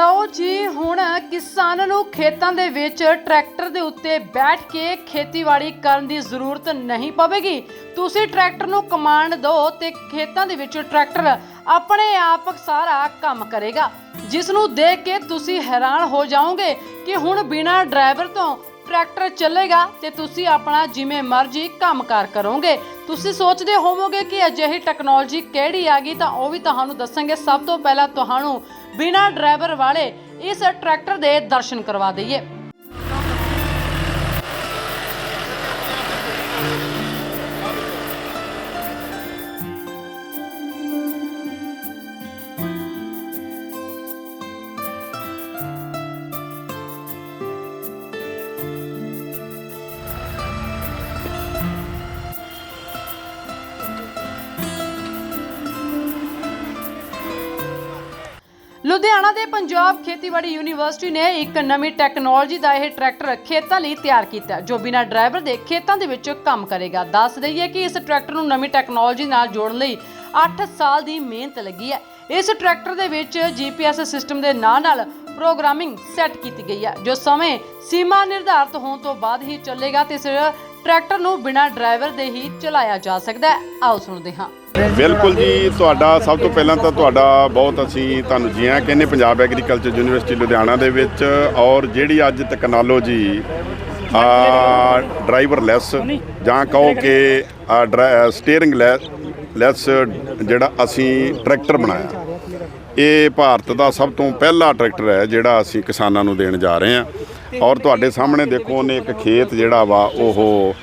ਲਓ ਜੀ, ਹੁਣ ਕਿਸਾਨ ਨੂੰ ਖੇਤਾਂ ਦੇ ਵਿੱਚ ਟਰੈਕਟਰ ਦੇ ਉੱਤੇ ਬੈਠ ਕੇ ਖੇਤੀਬਾੜੀ ਕਰਨ ਦੀ ਜ਼ਰੂਰਤ ਨਹੀਂ ਪਵੇਗੀ। ਤੁਸੀਂ ਟਰੈਕਟਰ ਨੂੰ ਕਮਾਂਡ ਦਿਓ ਤੇ ਖੇਤਾਂ ਦੇ ਵਿੱਚ ਟਰੈਕਟਰ ਆਪਣੇ ਆਪ ਸਾਰਾ ਕੰਮ ਕਰੇਗਾ। ਜਿਸ ਨੂੰ ਦੇਖ ਕੇ ਤੁਸੀਂ ਹੈਰਾਨ ਹੋ ਜਾਓਗੇ ਕਿ ਹੁਣ ਬਿਨਾਂ ਡਰਾਈਵਰ ਤੋਂ ਟਰੈਕਟਰ ਚੱਲੇਗਾ ਤੇ ਤੁਸੀਂ ਆਪਣਾ ਜਿਵੇਂ ਮਰਜ਼ੀ ਕੰਮਕਾਰ ਕਰੋਗੇ। ਤੁਸੀਂ ਸੋਚਦੇ ਹੋਵੋਗੇ ਕਿ ਅਜਿਹੀ ਟੈਕਨੋਲੋਜੀ ਕਿਹੜੀ ਆ ਗਈ ਤਾਂ ਉਹ ਵੀ ਤੁਹਾਨੂੰ ਦੱਸਾਂਗੇ। ਸਭ ਤੋਂ ਪਹਿਲਾਂ ਤੁਹਾਨੂੰ ਬਿਨਾਂ ਡਰਾਈਵਰ ਵਾਲੇ ਇਸ ਟਰੈਕਟਰ ਦੇ ਦਰਸ਼ਨ ਕਰਵਾ ਦਈਏ। ਲੁਧਿਆਣਾ ਦੇ ਪੰਜਾਬ ਖੇਤੀਬਾੜੀ ਯੂਨੀਵਰਸਿਟੀ ਨੇ ਇੱਕ ਨਵੀਂ ਟੈਕਨੋਲੋਜੀ ਦਾ ਇਹ ਟਰੈਕਟਰ ਖੇਤਾਂ ਲਈ ਤਿਆਰ ਕੀਤਾ ਜੋ ਬਿਨਾਂ ਡਰਾਈਵਰ ਦੇ ਖੇਤਾਂ ਦੇ ਵਿੱਚ ਕੰਮ ਕਰੇਗਾ। ਦੱਸ ਦਈਏ ਕਿ ਇਸ ਟਰੈਕਟਰ ਨੂੰ ਨਵੀਂ ਟੈਕਨੋਲੋਜੀ ਨਾਲ ਜੋੜਨ ਲਈ 8 ਸਾਲ ਦੀ ਮਿਹਨਤ ਲੱਗੀ ਹੈ। ਇਸ ਟਰੈਕਟਰ ਦੇ ਵਿੱਚ GPS ਸਿਸਟਮ ਦੇ ਨਾਲ ਨਾਲ ਪ੍ਰੋਗਰਾਮਿੰਗ ਸੈੱਟ ਕੀਤੀ ਗਈ ਹੈ, ਜੋ ਸਮੇਂ ਸੀਮਾ ਨਿਰਧਾਰਤ ਹੋਣ ਤੋਂ ਬਾਅਦ ਹੀ ਚੱਲੇਗਾ ਤੇ ਇਸ ਟਰੈਕਟਰ ਨੂੰ ਬਿਨਾਂ ਡਰਾਈਵਰ ਦੇ ਹੀ ਚਲਾਇਆ ਜਾ ਸਕਦਾ ਹੈ। ਆਓ ਸੁਣਦੇ ਹਾਂ। ਬਿਲਕੁਲ ਜੀ, ਤੁਹਾਡਾ ਸਭ ਤੋਂ ਪਹਿਲਾਂ ਤਾਂ ਤੁਹਾਡਾ ਬਹੁਤ ਅਸੀਂ ਤੁਹਾਨੂੰ ਜੀ ਆਇਆਂ ਕਹਿੰਦੇ ਪੰਜਾਬ ਐਗਰੀਕਲਚਰ ਯੂਨੀਵਰਸਿਟੀ ਲੁਧਿਆਣਾ ਦੇ ਵਿੱਚ ਔਰ ਜਿਹੜੀ ਅੱਜ ਟੈਕਨੋਲੋਜੀ ਆ ਡਰਾਈਵਰਲੈਸ ਜਾਂ ਕਹੋ ਕਿ ਸਟੀਅਰਿੰਗ ਲੈਸ ਜਿਹੜਾ ਅਸੀਂ ਟਰੈਕਟਰ ਬਣਾਇਆ। ਇਹ ਭਾਰਤ ਦਾ ਸਭ ਤੋਂ ਪਹਿਲਾ ਟਰੈਕਟਰ ਹੈ ਜਿਹੜਾ ਅਸੀਂ ਕਿਸਾਨਾਂ ਨੂੰ ਦੇਣ ਜਾ ਰਹੇ ਹਾਂ। ਔਰ ਤੁਹਾਡੇ ਸਾਹਮਣੇ ਦੇਖੋ ਉਹਨੇ ਇੱਕ ਖੇਤ ਜਿਹੜਾ ਵਾ, ਉਹ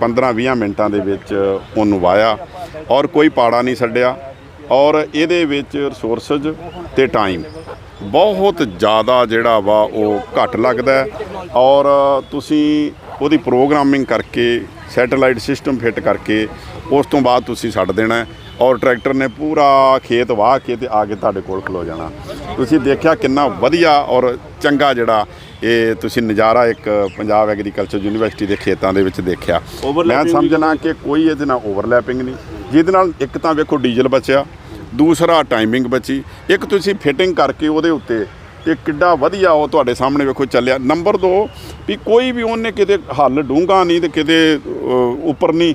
15-20 ਮਿੰਟਾਂ ਦੇ ਵਿੱਚ ਉਹਨੂੰ ਵਾਇਆ ਔਰ ਕੋਈ ਪਾੜਾ ਨਹੀਂ ਛੱਡਿਆ। ਔਰ ਇਹਦੇ ਵਿੱਚ ਰਿਸੋਰਸਸ ਤੇ ਟਾਈਮ ਬਹੁਤ ਜ਼ਿਆਦਾ ਜਿਹੜਾ ਵਾ ਉਹ ਘੱਟ ਲੱਗਦਾ ਔਰ ਤੁਸੀਂ ਉਹਦੀ ਪ੍ਰੋਗਰਾਮਿੰਗ ਕਰਕੇ ਸੈਟੇਲਾਈਟ ਸਿਸਟਮ ਫਿੱਟ ਕਰਕੇ ਉਸ ਤੋਂ ਬਾਅਦ ਤੁਸੀਂ ਛੱਡ ਦੇਣਾ ਔਰ ਟਰੈਕਟਰ ਨੇ ਪੂਰਾ ਖੇਤ ਵਾਹ ਕੇ ਤੇ ਆ ਕੇ ਤੁਹਾਡੇ ਕੋਲ ਖਲੋ ਜਾਣਾ। ਤੁਸੀਂ ਦੇਖਿਆ ਕਿੰਨਾ ਵਧੀਆ ਔਰ ਚੰਗਾ ਜਿਹੜਾ ਇਹ ਤੁਸੀਂ ਨਜ਼ਾਰਾ ਇੱਕ ਪੰਜਾਬ ਐਗਰੀਕਲਚਰ ਯੂਨੀਵਰਸਿਟੀ ਦੇ ਖੇਤਾਂ ਦੇ ਵਿੱਚ ਦੇਖਿਆ। ਮੈਂ ਸਮਝਣਾ ਕਿ ਕੋਈ ਇਹਦੇ ਨਾਲ ਓਵਰਲੈਪਿੰਗ ਨਹੀਂ। ਜਿਹਦੇ ਨਾਲ ਇੱਕ ਤਾਂ ਵੇਖੋ ਡੀਜ਼ਲ ਬਚਿਆ, ਦੂਸਰਾ ਟਾਈਮਿੰਗ ਬਚੀ। ਇੱਕ ਤੁਸੀਂ ਫਿਟਿੰਗ ਕਰਕੇ ਉਹਦੇ ਉੱਤੇ ਤੇ ਕਿੱਡਾ ਵਧੀਆ ਉਹ ਤੁਹਾਡੇ ਸਾਹਮਣੇ ਵੇਖੋ ਚੱਲਿਆ। ਨੰਬਰ 2 ਵੀ ਕੋਈ ਵੀ ਉਹਨੇ ਕਿਤੇ ਹੱਲ ਡੂੰਘਾ ਨਹੀਂ ਤੇ ਕਿਤੇ ਉੱਪਰ ਨਹੀਂ।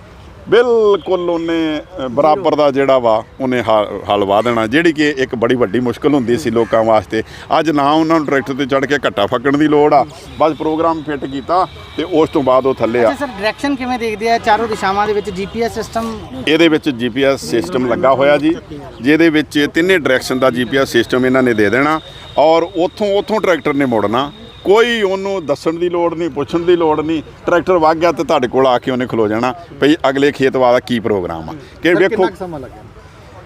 ਬਿਲਕੁਲ ਉਹਨੇ ਬਰਾਬਰ ਦਾ ਜਿਹੜਾ ਵਾ ਉਹਨੇ ਹੱਲ ਵਾ ਦੇਣਾ ਜਿਹੜੀ ਕਿ ਇੱਕ ਬੜੀ ਵੱਡੀ ਮੁਸ਼ਕਲ ਹੁੰਦੀ ਸੀ ਲੋਕਾਂ ਵਾਸਤੇ। ਅੱਜ ਨਾ ਉਹਨਾਂ ਨੂੰ ਟਰੈਕਟਰ ਤੇ ਚੜ੍ਹ ਕੇ ਘੱਟਾ ਫੱਕਣ ਦੀ ਲੋੜ ਆ। ਬਸ ਪ੍ਰੋਗਰਾਮ ਫਿੱਟ ਕੀਤਾ ਤੇ ਉਸ ਤੋਂ ਬਾਅਦ ਉਹ ਥੱਲੇ ਆ। ਅੱਛਾ ਸਰ ਡਾਇਰੈਕਸ਼ਨ ਕਿਵੇਂ ਦੇਖਦੇ ਆ? ਚਾਰੋਂ ਦਿਸ਼ਾਵਾਂ ਦੇ ਵਿੱਚ ਜੀਪੀਐਸ ਸਿਸਟਮ ਇਹਦੇ ਵਿੱਚ ਜੀਪੀਐਸ ਸਿਸਟਮ ਲੱਗਾ ਹੋਇਆ ਜੀ ਜਿਹਦੇ ਵਿੱਚ ਤਿੰਨੇ ਡਾਇਰੈਕਸ਼ਨ ਦਾ ਜੀਪੀਐਸ ਸਿਸਟਮ ਇਹਨਾਂ ਨੇ ਦੇ ਦੇਣਾ ਔਰ ਉਥੋਂ ਉਥੋਂ ਟਰੈਕਟਰ ਨੇ ਮੁੜਨਾ। ਕੋਈ ਉਹਨੂੰ ਦੱਸਣ ਦੀ ਲੋੜ ਨਹੀਂ ਪੁੱਛਣ ਦੀ ਲੋੜ ਨਹੀਂ। ਟਰੈਕਟਰ ਵਗ ਗਿਆ ਤੇ ਤੁਹਾਡੇ ਕੋਲ ਆ ਕੇ ਉਹਨੇ ਖਲੋ ਜਾਣਾ। ਭਈ ਅਗਲੇ ਖੇਤ ਵਾਲਾ ਕੀ ਪ੍ਰੋਗਰਾਮ ਆ? ਕਿ ਵੇਖੋ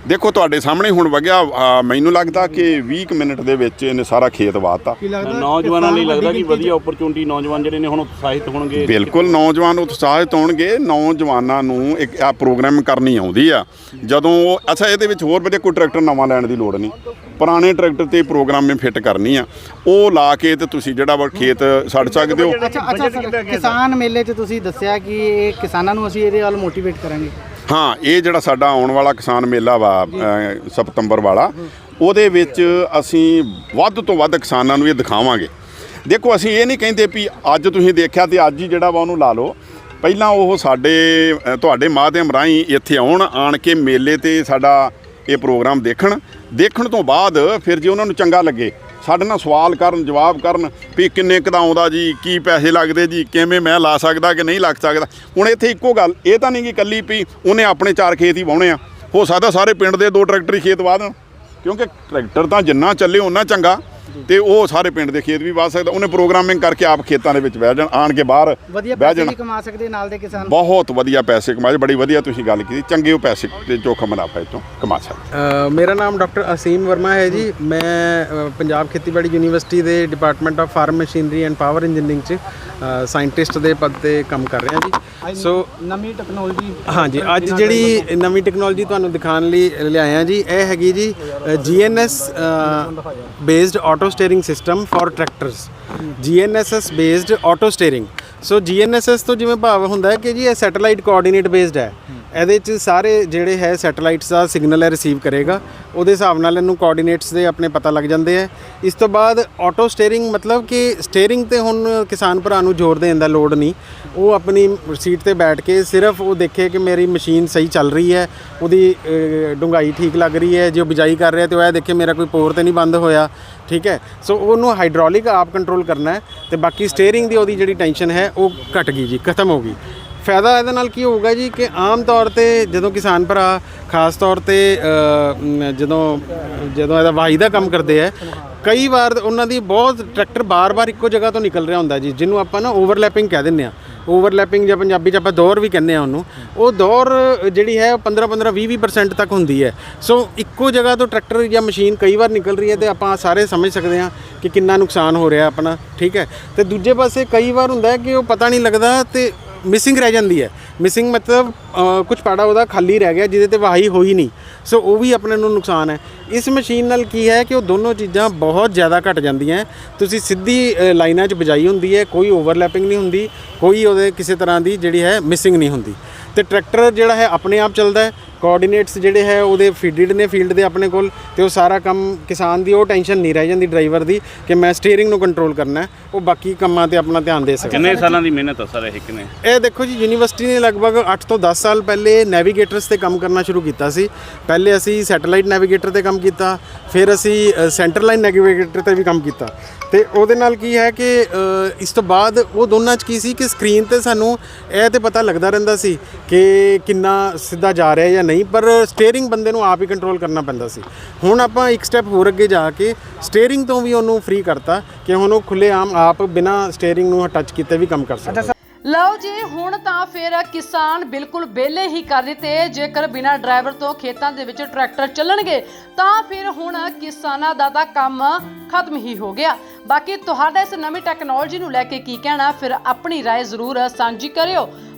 ਦੇਖੋ ਤੁਹਾਡੇ ਸਾਹਮਣੇ ਹੁਣ ਵਗਿਆ ਮੈਨੂੰ ਲੱਗਦਾ ਕਿ 20 ਕੁ ਮਿੰਟ ਦੇ ਵਿੱਚ ਇਹਨੇ ਸਾਰਾ ਖੇਤ ਵਾਤਾ। ਨੌਜਵਾਨਾਂ ਲਈ ਲੱਗਦਾ ਕਿ ਵਧੀਆ ਓਪਰਚੁਨਿਟੀ ਨੌਜਵਾਨ ਜਿਹੜੇ ਨੇ ਹੁਣ ਉਤਸ਼ਾਹਿਤ ਹੋਣਗੇ। ਬਿਲਕੁਲ ਨੌਜਵਾਨ ਉਤਸ਼ਾਹਿਤ ਹੋਣਗੇ। ਨੌਜਵਾਨਾਂ ਨੂੰ ਇੱਕ ਆ ਪ੍ਰੋਗਰਾਮ ਕਰਨੀ ਆਉਂਦੀ ਆ। ਜਦੋਂ ਉਹ ਅੱਛਾ ਇਹਦੇ ਵਿੱਚ ਹੋਰ ਵਧੀਆ ਕੋਈ ਟਰੈਕਟਰ ਨਵਾਂ ਲੈਣ ਦੀ ਲੋੜ ਨਹੀਂ। ਪੁਰਾਣੇ ਟਰੈਕਟਰ ਤੇ ਪ੍ਰੋਗਰਾਮਿੰਗ ਫਿੱਟ ਕਰਨੀ ਆ। ਉਹ ਲਾ ਕੇ ਤੇ ਤੁਸੀਂ ਜਿਹੜਾ ਵਾ ਖੇਤ ਛੱਡ ਸਕਦੇ ਹੋ। ਅੱਛਾ ਅੱਛਾ ਸਰ ਕਿਸਾਨ ਮੇਲੇ 'ਚ ਤੁਸੀਂ ਦੱਸਿਆ ਕਿ ਇਹ ਕਿਸਾਨਾਂ ਨੂੰ ਅਸੀਂ ਇਹਦੇ ਵੱਲ ਮੋਟੀਵੇਟ ਕਰਾਂਗੇ। ਹਾਂ ਇਹ ਜਿਹੜਾ ਸਾਡਾ ਆਉਣ ਵਾਲਾ ਕਿਸਾਨ ਮੇਲਾ ਵਾ ਅ, ਸਤੰਬਰ ਵਾਲਾ ਉਹਦੇ ਵਿੱਚ ਅਸੀਂ ਵੱਧ ਤੋਂ ਵੱਧ ਕਿਸਾਨਾਂ ਨੂੰ ਇਹ ਦਿਖਾਵਾਂਗੇ। ਦੇਖੋ ਅਸੀਂ ਇਹ ਨਹੀਂ ਕਹਿੰਦੇ ਵੀ ਅੱਜ ਤੁਸੀਂ ਦੇਖਿਆ ਤੇ ਅੱਜ ਹੀ ਜਿਹੜਾ ਵਾ ਉਹਨੂੰ ਲਾ ਲਓ। ਪਹਿਲਾਂ ਉਹ ਸਾਡੇ ਅ, ਤੁਹਾਡੇ ਮਾਧਿਅਮ ਰਾਹੀਂ ਇੱਥੇ ਆਉਣ ਆਣ ਕੇ ਮੇਲੇ ਤੇ ਸਾਡਾ ਇਹ ਪ੍ਰੋਗਰਾਮ ਦੇਖਣ। ਦੇਖਣ ਤੋਂ ਬਾਅਦ ਫਿਰ ਜੇ ਉਹਨਾਂ ਨੂੰ ਚੰਗਾ ਲੱਗੇ, ਸਾਡੇ ਨਾਲ ਸਵਾਲ ਕਰਨ, ਜਵਾਬ ਕਰਨ ਵੀ ਕਿੰਨੇ ਕੁ ਦਾ ਆਉਂਦਾ ਜੀ, ਕੀ ਪੈਸੇ ਲੱਗਦੇ ਜੀ, ਕਿਵੇਂ ਮੈਂ ਲਾ ਸਕਦਾ ਕਿ ਨਹੀਂ ਲੱਗ ਸਕਦਾ। ਹੁਣ ਇੱਥੇ ਇੱਕੋ ਗੱਲ, ਇਹ ਤਾਂ ਨਹੀਂ ਕਿ ਕੱਲੀ ਵੀ ਉਹਨੇ ਆਪਣੇ ਚਾਰ ਖੇਤ ਹੀ ਵਾਹੁਣੇ ਆ। ਹੋ ਸਕਦਾ ਸਾਰੇ ਪਿੰਡ ਦੇ ਦੋ ਟਰੈਕਟਰ ਹੀ ਖੇਤ ਵਾਹ ਦੇਣ, ਕਿਉਂਕਿ ਟਰੈਕਟਰ ਤਾਂ ਜਿੰਨਾ ਚੱਲੇ ਉਹਨਾਂ ਚੰਗਾ। ਤੇ ਉਹ ਸਾਰੇ ਪਿੰਡ ਦੇ ਖੇਤ ਵੀ ਵਾਹ ਸਕਦਾ। ਉਹਨੇ ਪ੍ਰੋਗਰਾਮਿੰਗ ਕਰਕੇ ਆਪ ਖੇਤਾਂ ਦੇ ਵਿੱਚ ਬਹਿ ਜਾਣ ਆਣ ਕੇ ਬਾਹਰ ਵਧੀਆ ਬਹਿ ਪੈਸੇ ਜਾਣ। ਵੀ ਕਮਾ ਸਕਦੇ ਨਾਲ ਦੇ ਕਿਸਾਨ। ਬਹੁਤ ਵਧੀਆ ਪੈਸੇ ਕਮਾਏ ਬੜੀ ਵਧੀਆ ਤੁਸੀਂ ਗੱਲ ਕੀਤੀ। ਚੰਗੇ ਉਹ ਪੈਸੇ ਤੇ ਚੋਖਾ ਮੁਨਾਫਾ ਇਹ ਤੋਂ ਕਮਾ ਸਕਦੇ। ਮੇਰਾ ਨਾਮ ਡਾਕਟਰ ਅਸੀਮ ਵਰਮਾ ਹੈ ਜੀ। ਮੈਂ ਪੰਜਾਬ ਖੇਤੀਬਾੜੀ ਯੂਨੀਵਰਸਿਟੀ ਦੇ department of farm machinery and power engineering ਚ ਸਾਇੰਟਿਸਟ ਦੇ ਪਦ ਤੇ ਕੰਮ ਕਰ ਰਿਹਾ ਜੀ। ਸੋ ਨਵੀਂ ਟੈਕਨੋਲੋਜੀ ਹਾਂਜੀ ਅੱਜ ਜਿਹੜੀ ਨਵੀਂ ਟੈਕਨੋਲੋਜੀ ਤੁਹਾਨੂੰ ਦਿਖਾਉਣ ਲਈ ਲਿਆਇਆ ਜੀ ਇਹ ਹੈਗੀ ਜੀ GNS based auto steering system for tractors GNSS based auto steering so GNSS ਤੋਂ ਜਿਵੇਂ ਭਾਵ ਹੁੰਦਾ ਹੈ ਕਿ ਜੀ ਇਹ ਸੈਟੇਲਾਈਟ ਕੋਆਰਡੀਨੇਟ ਬੇਸਡ ਹੈ। ਇਹਦੇ 'ਚ ਸਾਰੇ ਜਿਹੜੇ ਹੈ ਸੈਟੇਲਾਈਟਸ ਦਾ ਸਿਗਨਲ ਹੈ ਰਿਸੀਵ ਕਰੇਗਾ। ਉਹਦੇ ਹਿਸਾਬ ਨਾਲ ਇਹਨੂੰ ਕੋਆਰਡੀਨੇਟਸ ਦੇ ਆਪਣੇ ਪਤਾ ਲੱਗ ਜਾਂਦੇ ਹੈ ਇਸ ਤੋਂ ਬਾਅਦ ਆਟੋ ਸਟੀਅਰਿੰਗ ਮਤਲਬ ਕਿ ਸਟੀਅਰਿੰਗ ਤੇ ਹੁਣ ਕਿਸਾਨ ਭਰਾ ਨੂੰ ਜ਼ੋਰ ਦੇਣ ਦਾ ਲੋੜ ਨਹੀਂ। ਉਹ ਆਪਣੀ ਸੀਟ ਤੇ ਬੈਠ ਕੇ ਸਿਰਫ ਉਹ ਦੇਖੇ ਕਿ ਮੇਰੀ ਮਸ਼ੀਨ ਸਹੀ ਚੱਲ ਰਹੀ ਹੈ ਉਹਦੀ ਅ, ਡੂੰਘਾਈ ਠੀਕ ਲੱਗ ਰਹੀ ਹੈ ਜੇ ਉਹ ਬਿਜਾਈ ਕਰ ਰਿਹਾ ਤੇ ਉਹ ਇਹ ਦੇਖੇ ਮੇਰਾ ਕੋਈ ਪੋਰ ਤੇ ਨਹੀਂ ਬੰਦ ਹੋਇਆ ਠੀਕ ਹੈ। ਸੋ ਉਹਨੂੰ ਹਾਈਡ੍ਰੋਲਿਕ ਆਪ ਕੰਟਰੋਲ ਕਰਨਾ ਹੈ ਤੇ ਬਾਕੀ ਸਟੀਅਰਿੰਗ ਦੀ ਉਹਦੀ ਜਿਹੜੀ ਟੈਨਸ਼ਨ ਹੈ ਉਹ ਘਟ ਗਈ ਜੀ ਖਤਮ ਹੋ ਗਈ। ਫਾਇਦਾ ਇਹਦੇ ਨਾਲ ਕੀ ਹੋਊਗਾ ਜੀ ਕਿ ਆਮ ਤੌਰ ਤੇ ਜਦੋਂ ਕਿਸਾਨ ਭਰਾ, ਖਾਸ ਤੌਰ ਤੇ ਜਦੋਂ ਜਦੋਂ ਇਹਦਾ ਵਾਹੀ ਦਾ ਕੰਮ ਕਰਦੇ ਆ, ਕਈ ਵਾਰ ਉਹਨਾਂ ਦੀ ਬਹੁਤ ਟਰੈਕਟਰ ਬਾਰ-ਬਾਰ ਇੱਕੋ ਜਗ੍ਹਾ ਤੋਂ ਨਿਕਲ ਰਿਹਾ ਹੁੰਦਾ ਜੀ, ਜਿਹਨੂੰ ਆਪਾਂ ਨਾ ਓਵਰਲੈਪਿੰਗ ਕਹਿ ਦਿੰਦੇ ਆ। ਓਵਰਲੈਪਿੰਗ ਜਾਂ ਪੰਜਾਬੀ ਚ ਆਪਾਂ ਦੌਰ ਵੀ ਕਹਿੰਦੇ ਆ ਉਹਨੂੰ। ਉਹ ਦੌਰ ਜਿਹੜੀ ਹੈ 15 15 20 20% ਤੱਕ ਹੁੰਦੀ ਹੈ। ਸੋ ਇੱਕੋ ਜਗ੍ਹਾ ਤੋਂ ਟਰੈਕਟਰ ਜਾਂ ਮਸ਼ੀਨ ਕਈ ਵਾਰ ਨਿਕਲ ਰਹੀ ਹੈ ਤੇ ਆਪਾਂ ਸਾਰੇ ਸਮਝ ਸਕਦੇ ਹਾਂ ਕਿ ਕਿੰਨਾ ਨੁਕਸਾਨ ਹੋ ਰਿਹਾ ਆਪਣਾ, ਠੀਕ ਹੈ। ਤੇ ਦੂਜੇ ਪਾਸੇ ਕਈ ਵਾਰ ਹੁੰਦਾ ਕਿ ਉਹ ਪਤਾ ਨਹੀਂ ਲੱਗਦਾ ਤੇ ਮਿਸਿੰਗ ਰਹਿ ਜਾਂਦੀ ਹੈ। ਮਿਸਿੰਗ ਮਤਲਬ ਕੁਝ ਪਾੜਾ ਉਹਦਾ ਖਾਲੀ ਰਹਿ ਗਿਆ, ਜਿਹਦੇ ਤੇ ਵਾਹੀ ਹੋਈ ਨਹੀਂ। ਸੋ ਉਹ ਵੀ ਆਪਣੇ ਨੂੰ ਨੁਕਸਾਨ ਹੈ। ਇਸ ਮਸ਼ੀਨ ਨਾਲ ਕੀ ਹੈ ਕਿ ਉਹ ਦੋਨੋਂ ਚੀਜ਼ਾਂ ਬਹੁਤ ਜ਼ਿਆਦਾ ਘਟ ਜਾਂਦੀਆਂ ਤੁਸੀਂ ਸਿੱਧੀ ਲਾਈਨਾਂ 'ਚ ਬਜਾਈ ਹੁੰਦੀ ਹੈ, ਕੋਈ ਓਵਰਲੈਪਿੰਗ ਨਹੀਂ ਹੁੰਦੀ, ਕੋਈ ਉਹਦੇ ਕਿਸੇ ਤਰ੍ਹਾਂ ਦੀ ਜਿਹੜੀ ਹੈ ਮਿਸਿੰਗ ਨਹੀਂ ਹੁੰਦੀ। ਤੇ ਟਰੈਕਟਰ ਜਿਹੜਾ ਹੈ ਆਪਣੇ ਆਪ ਚੱਲਦਾ ਹੈ ਕੋਆਰਡੀਨੇਟਸ ਜਿਹੜੇ ਹੈ ਉਹਦੇ ਫੀਡਡ ਨੇ ਫੀਲਡ ਦੇ ਆਪਣੇ ਕੋਲ ਤੇ ਉਹ ਸਾਰਾ ਕੰਮ ਕਿਸਾਨ ਦੀ ਉਹ ਟੈਨਸ਼ਨ ਨਹੀਂ ਰਹਿ ਜਾਂਦੀ ਡਰਾਈਵਰ ਦੀ ਕਿ ਮੈਂ ਸਟੀਅਰਿੰਗ ਨੂੰ ਕੰਟਰੋਲ ਕਰਨਾ ਉਹ ਬਾਕੀ ਕੰਮਾਂ ਤੇ ਆਪਣਾ ਧਿਆਨ ਦੇ ਸਕਦਾ ਕਿੰਨੇ ਸਾਲਾਂ ਦੀ ਮਿਹਨਤ ਆ ਸਰ ਇਹ ਕਿੰਨੇ? ਇਹ ਦੇਖੋ ਜੀ ਯੂਨੀਵਰਸਿਟੀ ਨੇ ਲਗਭਗ 8 ਤੋਂ 10 ਸਾਲ ਪਹਿਲੇ ਨੈਵੀਗੇਟਰਸ ਤੇ ਕੰਮ ਕਰਨਾ ਸ਼ੁਰੂ ਕੀਤਾ ਸੀ। ਪਹਿਲੇ ਅਸੀਂ ਸੈਟੇਲਾਈਟ ਨੈਵੀਗੇਟਰ ਤੇ ਕੰਮ ਕੀਤਾ ਫਿਰ ਅਸੀਂ ਸੈਂਟਰ ਲਾਈਨ ਨੈਵੀਗੇਟਰ ਤੇ ਵੀ ਕੰਮ ਕੀਤਾ। ਤੇ ਉਹਦੇ ਨਾਲ ਕੀ ਹੈ ਕਿ ਇਸ ਤੋਂ ਬਾਅਦ ਉਹ ਦੋਨਾਂ 'ਚ ਕੀ ਸੀ ਕਿ ਸਕਰੀਨ ਤੇ ਸਾਨੂੰ ਇਹ ਤੇ ਪਤਾ ਲੱਗਦਾ ਰਹਿੰਦਾ ਸੀ ਕਿ ਕਿੰਨਾ ਸਿੱਧਾ ਜਾ ਰਿਹਾ ਜਾਂ ਨਹੀਂ ਪਰ ਸਟੀਅਰਿੰਗ ਬੰਦੇ ਨੂੰ ਆਪ ਹੀ ਕੰਟਰੋਲ ਕਰਨਾ ਪੈਂਦਾ ਸੀ ਹੁਣ ਆਪਾਂ ਇੱਕ ਸਟੈਪ ਹੋਰ ਅੱਗੇ ਜਾ ਕੇ ਸਟੀਅਰਿੰਗ ਤੋਂ ਵੀ ਉਹਨੂੰ ਫ੍ਰੀ ਕਰਤਾ ਕਿ ਹੁਣ ਉਹ ਖੁੱਲ੍ਹੇਆਮ ਆਪ ਬਿਨਾ ਸਟੀਅਰਿੰਗ ਨੂੰ ਟੱਚ ਕੀਤੇ ਵੀ ਕੰਮ ਕਰ ਸਕਦਾ ਲਓ ਜੀ ਹੁਣ ਤਾਂ ਫਿਰ ਕਿਸਾਨ ਬਿਲਕੁਲ ਵਿਹਲੇ ਹੀ ਕਰ ਦਿੱਤੇ ਜੇਕਰ ਬਿਨਾਂ ਡਰਾਈਵਰ ਤੋਂ ਖੇਤਾਂ ਦੇ ਵਿੱਚ ਟਰੈਕਟਰ ਚੱਲਣਗੇ ਤਾਂ ਫਿਰ ਹੁਣ ਕਿਸਾਨਾਂ ਦਾ ਤਾਂ ਕੰਮ ਖਤਮ ਹੀ ਹੋ ਗਿਆ ਬਾਕੀ ਤੁਹਾਡਾ ਇਸ ਨਵੀਂ ਟੈਕਨੋਲੋਜੀ ਨੂੰ ਲੈ ਕੇ ਕੀ ਕਹਿਣਾ ਫਿਰ ਆਪਣੀ رائے ਜ਼ਰੂਰ ਸਾਂਝੀ ਕਰਿਓ